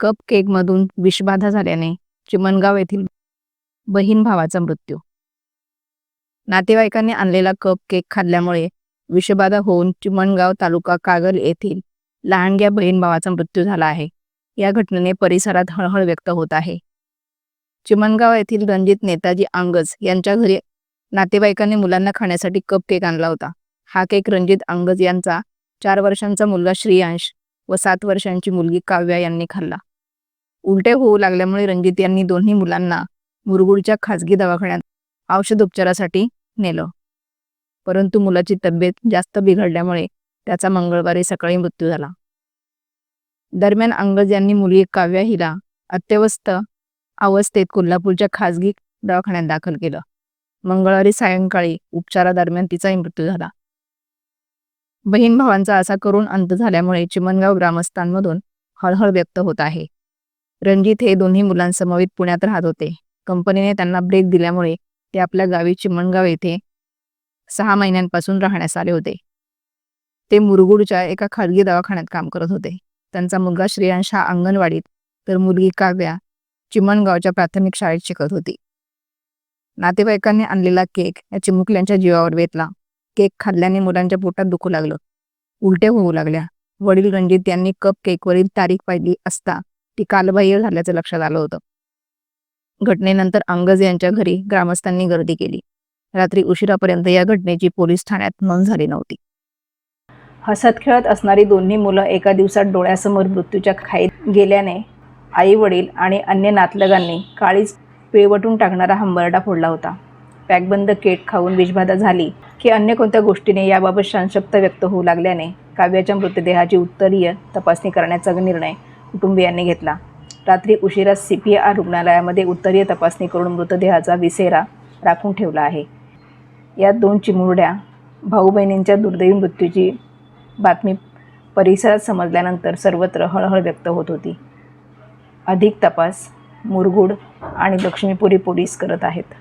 Cup केकमधून विषबाधा झाल्याने चिमणगाव येथील बहीण भावाचा मृत्यू. नातेवाईकांनी आणलेला कप केक खाल्ल्यामुळे विषबाधा होऊन चिमणगाव तालुका कागल येथील लहानग्या बहीण भावाचा मृत्यू झाला आहे. या घटनेने परिसरात हळहळ व्यक्त होत आहे. चिमणगाव येथील रणजित नेताजी अंगज यांच्या घरी नातेवाईकांनी मुलांना खाण्यासाठी कप केक आणला होता. हा केक रणजित अंगज यांचा चार वर्षांचा मुलगा श्रेयांश व सात वर्षांची मुलगी काव्या यांनी खाल्ला. उलटे होऊ लागल्यामुळे रंगीत यांनी दोन्ही मुलांना मुरगुडच्या खाजगी दवाखान्यात औषधोपचारासाठी नेलं. परंतु मुलाची तब्येत जास्त बिघडल्यामुळे त्याचा मंगळवारी सकाळी मृत्यू झाला. दरम्यान अंगज यांनी मुलगी काव्या हिला अत्यवस्थ अवस्थेत कोल्हापूरच्या खाजगी दवाखान्यात दाखल केलं. मंगळवारी सायंकाळी उपचारादरम्यान तिचाही मृत्यू झाला. बहीण भावांचा असा करून अंत झाल्यामुळे चिमणगाव ग्रामस्थांमधून हळहळ व्यक्त होत आहे. रणजित हे दोन्ही मुलांसमवेत पुण्यात राहत होते. कंपनीने त्यांना ब्रेक दिल्यामुळे ते आपल्या गावी चिमणगाव येथे सहा महिन्यांपासून राहण्यास आले होते. ते मुरगुडच्या एका खाजगी दवाखान्यात काम करत होते. त्यांचा मुलगा श्रेयांश हा अंगणवाडीत तर मुलगी काव्या चिमणगावच्या प्राथमिक शाळेत शिकत होती. नातेवाईकांनी आणलेला केक या चिमुकल्यांच्या जीवावर वेतला. केक खाल्ल्याने मुलांच्या पोटात दुखू लागलं. उलट्या होऊ लागल्या. वडील रणजित यांनी कप केकवरील तारीख पाहिली असता ती कालबाह्य झाल्याचं लक्षात आलं होतं. घटनेनंतर अंगज यांच्या घरी ग्रामस्थांनी गर्दी केली. रात्री उशिरापर्यंत या घटनेची पोलीस ठाण्यात नोंद झाली नव्हती. हसत खेळत असणारी दोन्ही मुलं एका दिवसात डोळ्यासमोर मृत्यूच्या खाईत गेल्याने आई वडील आणि अन्य नातलगांनी काळीच पिळवटून टाकणारा हंबरडा फोडला होता. पॅकबंद केक खाऊन विषबाधा झाली की अन्य कोणत्या गोष्टीने याबाबत संशक्त व्यक्त होऊ लागल्याने काव्याच्या मृतदेहाची उत्तरीय तपासणी करण्याचा निर्णय कुटुंबियांनी घेतला. रात्री उशिरा सी पी आर रुग्णालयामध्ये उत्तरीय तपासणी करून मृतदेहाचा विसेरा राखून ठेवला आहे. यात दोन चिमुरड्या भाऊ बहिणींच्या दुर्दैवी मृत्यूची बातमी परिसरात समजल्यानंतर सर्वत्र हळहळ व्यक्त होत होती. अधिक तपास मुरगुड आणि लक्ष्मीपुरी पोलीस करत आहेत.